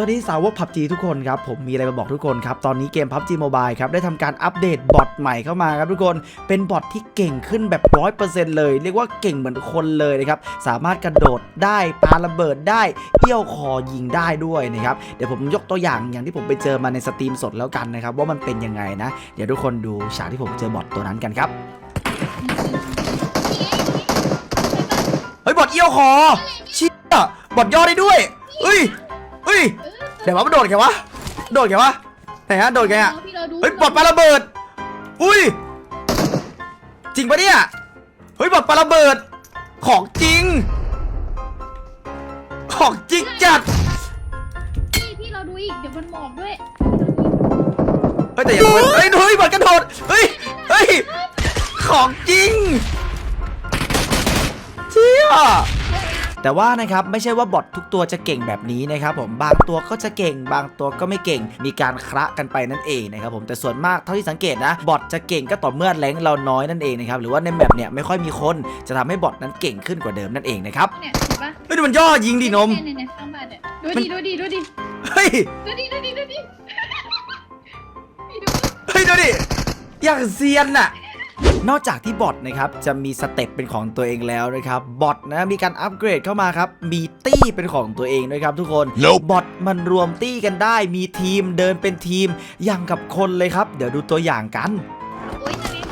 สวัสดีสาวก PUBG ทุกคนครับ ผมมีอะไรมาบอกทุกคนครับ ตอนนี้เกม PUBG Mobile ครับ ได้ทำการอัปเดตบอทใหม่เข้ามาครับทุกคนเป็นบอทที่เก่งขึ้นแบบ 100%เลย เรียกว่าเก่งเหมือนคนเลยนะครับ สามารถกระโดดได้ปาระเบิดได้เอี้ยวคอยิงได้ด้วยนะครับ เดี๋ยวผมยกตัวอย่างอย่างที่ผมไปเจอมาในสตรีมสดแล้วกันนะครับ ว่ามันเป็นยังไงนะ เดี๋ยวทุกคนดูฉากที่ผมเจอบอทตัวนั้นกันครับเฮ้ยบอทเอี้ยวคอเชี่ยบอทย่อได้ด้วยเฮ้ยเฮ้ย ดี๋ยวว่ามันโดดไงวะ โดดไงวะ ไหนฮะ โดดไงอะพี่เราดูเฮ้ยบอดปาระเบิด อุ้ย จริงปะเนี่ย เฮ้ยบอดปาระเบิด ของจริง ของจริงจัด พี่พี่เราดูอีก เดี๋ยวมันหมอบด้วยเฮ้ยแต่อย่าเฮ้ยเฮ้ยเฮ้ยบอดกระโดด เฮ้ย เฮ้ย ของจริงเชี่ย แต่ว่านะครับไม่ใช่ว่าบอททุกตัวจะเก่งแบบนี้นะครับผมบางตัวก็จะเก่ง บางตัวก็ไม่เก่ง มีการคระกันไปนั่นเองนะครับผมแต่ส่วนมากเท่าที่สังเกตนะบอทจะเก่งก็ต่อเมื่อแรงค์เราน้อยนั่นเองนะครับหรือว่าในแมปเนี่ยไม่ค่อยมีคนจะทำให้บอทนั้นเก่งขึ้นกว่าเดิมนั่นเองนะครับเนี่ยเห็นปะเฮ้ยดูมันย่อยิงดินมเนี่ยเนี่ยเนี่ยข้างบ้านเนี่ยดูดิดูดิดูดิเฮ้ยดูดิดูดิดูดิพี่ดูเฮ้ยดูดิอย่างเซียนน่ะ นอกจากที่บอทนะครับจะมีสเต็ปเป็นของตัวเองแล้วนะครับบอทนะมีการอัปเกรดเข้ามาครับมีตี้เป็นของตัวเองด้วยครับทุกคน Nope บอทมันรวมตี้กันได้ มีทีมเดินเป็นทีมอย่างกับคนเลยครับ เดี๋ยวดูตัวอย่างกันโอ้ยนั่นเอง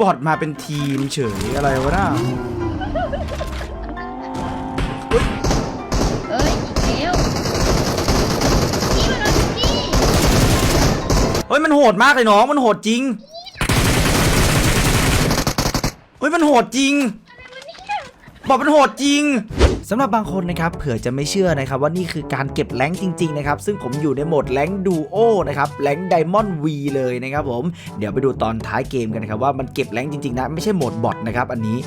บอทมาเป็นทีมเฉยอะไรวะน่า ฮ้ยมันโหดมากเลยน้องมันโหดจริงเฮ้ยมันโหดจริงบอกมันโหดจริงสำหรับบางคนนะครับเผื่อจะไม่เชื่อนะครับว่านี่คือการเก็บแรงค์จริงๆนะครับซึ่งผมอยู่ในโหมดแรงค์ดูโอนะครับแรงค์ไดมอนด์วีเลยนะครับผมเดี๋ยวไปดูตอนท้ายเกมกันนะครับว่ามันเก็บแรงค์จริงๆนะไม่ใช่โหมดบอทนะครับอันนี้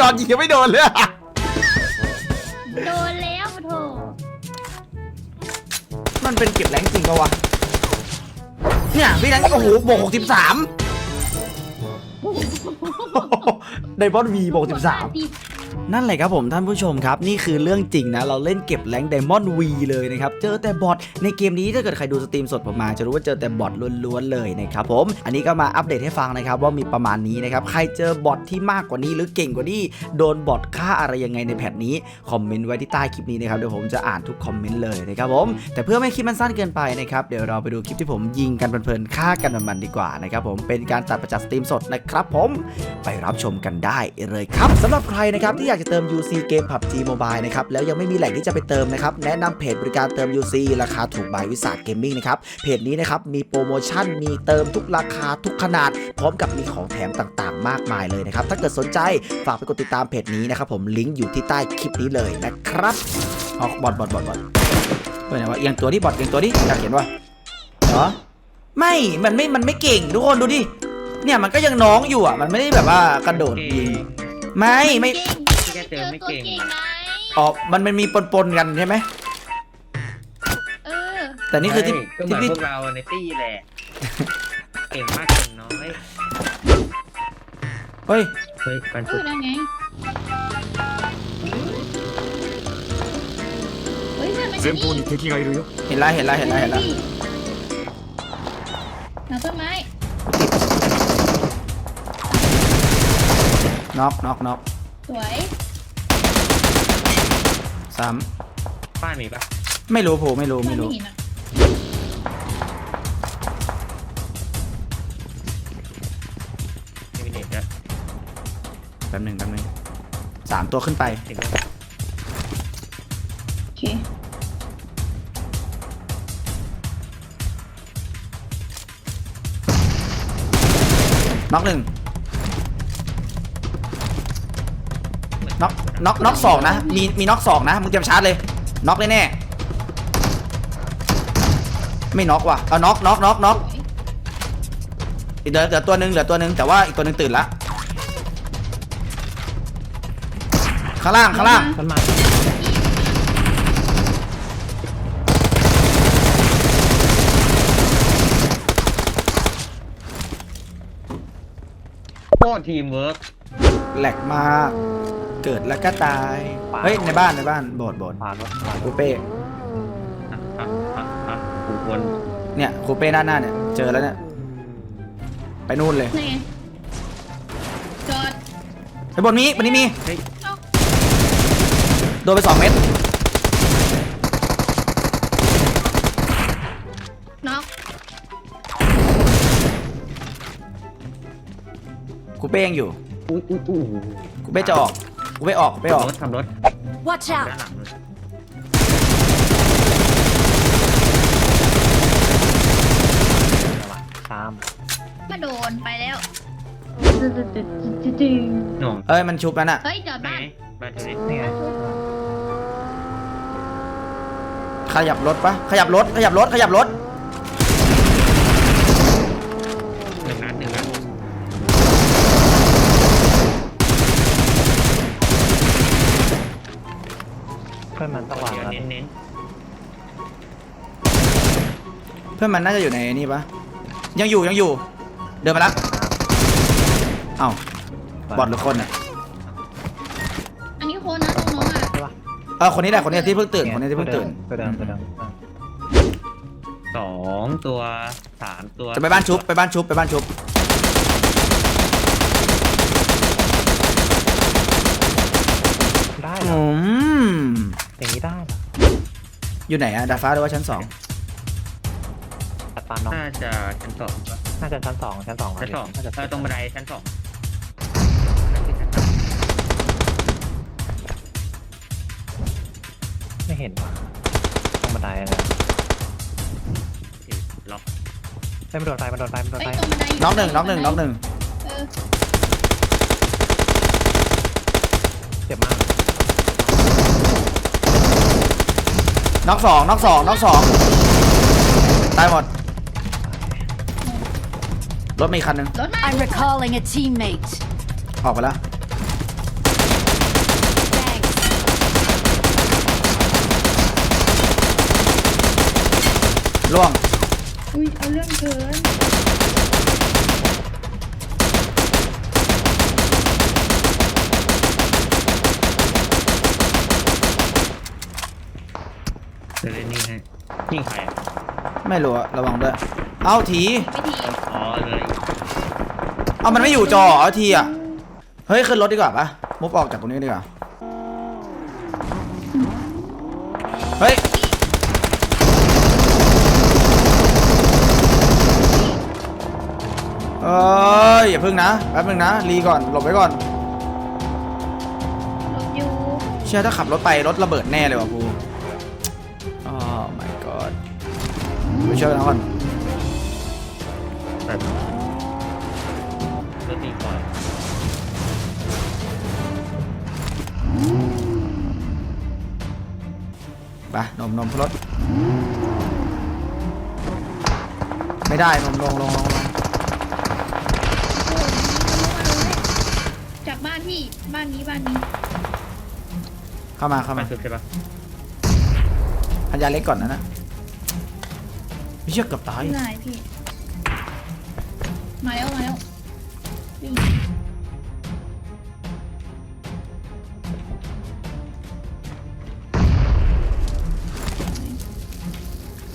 นอนยิงยังไม่โดนเลย มันเป็นเก็บแรงจริงปะวะ เนี่ยพี่แรงโอ้โหบวกหกสิบสามไดบอนด์วีบวกสิบสาม นั่นแหละครับผมท่านผู้ชมครับ นี่คือเรื่องจริงนะ เราเล่นเก็บแรงไดมอนด์วีเลยนะครับ เจอแต่บอทในเกมนี้ถ้าเกิดใครดูสตรีมสดผมมา จะรู้ว่าเจอแต่บอทล้วนๆเลยนะครับผม อันนี้ก็มาอัปเดตให้ฟังนะครับว่ามีประมาณนี้นะครับ ใครเจอบอทที่มากกว่านี้หรือเก่งกว่านี้ โดนบอทฆ่าอะไรยังไงในแพทนี้ คอมเมนต์ไว้ที่ใต้คลิปนี้นะครับ เดี๋ยวผมจะอ่านทุกคอมเมนต์เลยนะครับผม แต่เพื่อไม่ให้คลิปมันสั้นเกินไปนะครับ เดี๋ยวเราไปดูคลิปที่ผมยิงกันเพลินๆฆ่ากันมันๆดีกว่านะครับผม เป็นการตัดประจักษ์สตรีมสดนะครับผม ไปรับชมกันได้เลยครับสำหรับใครนะครับที่อยากจะเติม UC เกม PUBG Mobile นะครับ แล้วยังไม่มีแหล่งที่จะไปเติมนะครับ แนะนำเพจบริการเติม UC ราคาถูกบายวิสาเกมมิ่งนะครับ เพจนี้นะครับ มีโปรโมชั่น มีเติมทุกราคาทุกขนาด พร้อมกับมีของแถมต่างๆ มากมายเลยนะครับ ถ้าเกิดสนใจฝากไปกดติดตามเพจนี้นะครับผมลิงก์อยู่ที่ใต้คลิปนี้เลยนะครับออกบอดบอดบอดบอดเฮ้ยไหนวะเอียงตัวที่บอดเอียงตัวที่อยากเห็นว่าเหรอไม่ มันไม่ มันไม่เก่งทุกคนดูดิ เนี่ยมันก็ยังน้องอยู่อะ มันไม่ได้แบบว่ากระโดดยิง ไม่ ไม่ เก่ง ที่แค่เติมไม่เก่ง จอตัวไง อ๋อ มันมันมีปนๆกันใช่ไหม เออ แต่นี่คือที่ ใช่ก็เหมื ที่ อน พี่ พวกเราในตี้แหละ เก่งมากเก่งน้อย เฮ้ย เฮ้ยปัน เอ สุ อ ด ได้ไงเฮ้ยเพื่อนมัน 前方に敵がいるよ เห็นแล้วเห็นแล้วเห็นแล้วเห็นแล้ว หนาต้นไม้ น็อกน็อกน็อก สวย สามบ้านมีปะไม่รู้ผมไม่รู้ไม่รู้ เห็นอะไม่มีเน็ตนะแป๊บหนึ่งแป๊บหนึ่งสามตัวขึ้นไป เห็นปะโอเคน็อกหนึ่ง น็อกน็อกสองนะ มีมีน็อกสองนะ มึงเตรียมชาร์จเลย น็อกแน่แน่ไม่น็อกว่ะ เอาน็อกน็อกน็อกน็อกเหลือเหลือตัวหนึ่งเหลือตัวหนึ่งแต่ว่าอีกตัวหนึ่งตื่นละ ข้างล่างข้างล่าง มันทีมเวิร์กแหลกมาก เกิดแล้วก็ตาย เฮ้ย ในบ้านในบ้านโบดโบดขวารถขวารคูถเป้อะอะอะอะกูควรเนี่ยคูเป้ด้านหน้าเนี่ย เจอแล้วเนี่ย ไปนู่นเลยนี่ไงจอดไปบนนี้บนนี้มี เฮ้ยเอาโดนไปสองเม็ด น็อกคูเป้ยังอยู่อุ้ยอุ้ยอุ้ยคูเป้จะออก คูเป้ออกคูเป้ออก รถขับรถ Watch ด้าน out! หลังเลยตามมาโดนไปแล้ว หน่วงเอ้ยมันชุบแล้วน่ะ เฮ้ยจอดไหนบ้านบ้านตัวนี้นี่ไงขยับรถปะขยับรถขยับรถขยับรถ อนมันน่าจะอยู่ในนี่ปะยังอยู่ยังอยู่ เดินมาแล้วเอ้าบอดหรือคนอะอันนี้คนนะน้องๆอะใช่ปะเออคนนี้แหละคนนี้ที่เพิ่งตื่นคนนี้ที่เพิ่งตื่นตัวเดิมตัวเดิมอะสองตัวสามตัวจะไปบ้านชุบไปบ้านชุบไปบ้านชุบได้เหรอือมอย่างนี้ได้เหรออยู่ไหนอะดาดฟ้าหรือว่าชั้นสอง ตัดปานน้องน่าจะชั้นสองปะน่าจะชั้นสองชั้นสองชั้นสองน่าจะเออตรงบันไดชั้นสองไม่เห็นว่ะตรงบันไดอะไรล็อกเฮ้ยมันโดนไฟมันโดนไฟมันโดนเฮ้ไฟยตรงบันไดน็อกหนึ่งน็อกหนึ่งน็อกหนึ่งเออเจ็บมากน็อกสองน็อกสองน็อกสองตายหมด รถมีคันหนึ่งรถมา I'm recalling a teammate. ออกไปแล้ว Thanks. ล่วง อุ้ยเอาเรื่องเกินจะเล่นนี่ให้ยิงใครอะไม่รู้อะระวังด้วย เอาทีวิธีอ๋อเลย เอามันไม่อยู่จอเหรอเอาทีอะเฮ้ย ขึ้นรถดีกว่าปะมุฟออกจากตรงนี้ดีกว่า เฮ้ย เอ้ย อย่าพึ่งนะ แป๊บนึงนะ รีก่อน หลบไว้ก่อน หลบอยู่เชื่อถ้าขับรถไป รถระเบิดแน่เลยว่ะกูอ๋อ my god ไปช่วยกันก่อน แบบ รถตีก่อนไปนมนมขึ้นรถไม่ได้นมลงลงลงลงจากบ้านพี่บ้านนี้บ้านนี้เข้ามาเข้ามามาสุดใช่ปะพันยาเล็กก่อนนะนะไม่เชื่อเกือบตายไม่ได้พี่ มาแล้วมาแล้ว วิ่ง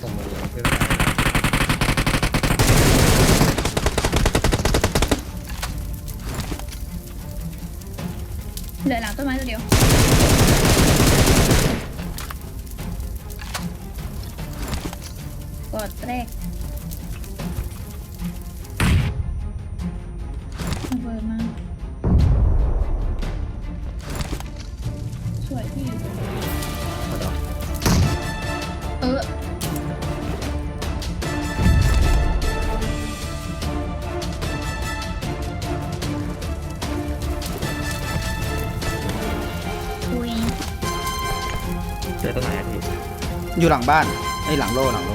ส่งมาเลย เจอตรงไหนอะพี่อยู่หลังบ้านไอ้ยหลังโลหลังโล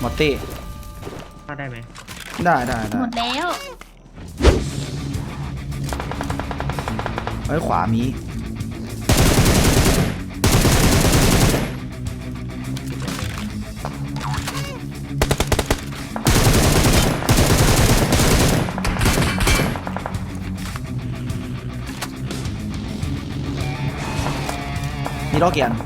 หมดตี้เข้าได้ไหมได้ได้ได้หมดแล้วเฮ้ยขวามี มีล้อเกียร์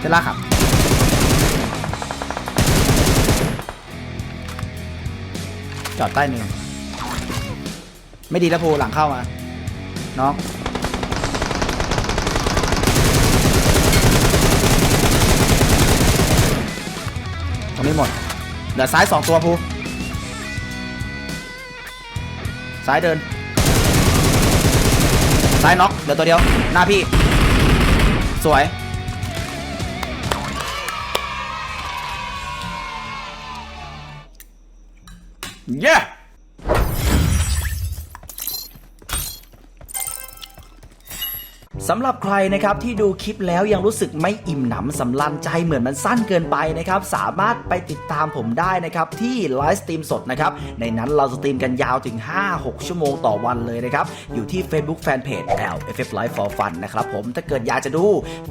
เจล่าครับจอดใต้เนินไม่ดีแล้วภูหลังเข้ามา น้อง ไม่หมดเหลือซ้ายสองตัวภูซ้ายเดิน ซ้ายน็อกเหลือตัวเดียว หน้าพี่ สวย เย้ สำหรับใครนะครับที่ดูคลิปแล้วยังรู้สึกไม่อิ่มหนำสำลันใจเหมือนมันสั้นเกินไปนะครับสามารถไปติดตามผมได้นะครับที่ไลฟ์สตรีมสดนะครับในนั้นเราสตรีมกันยาวถึง 5-6 ชั่วโมงต่อวันเลยนะครับอยู่ที่ Facebook Fanpage LFF Live for Fun นะครับผมถ้าเกิดอยากจะดู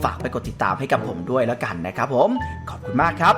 ฝากไปกดติดตามให้กับผมด้วยแล้วกันนะครับผมขอบคุณมากครับ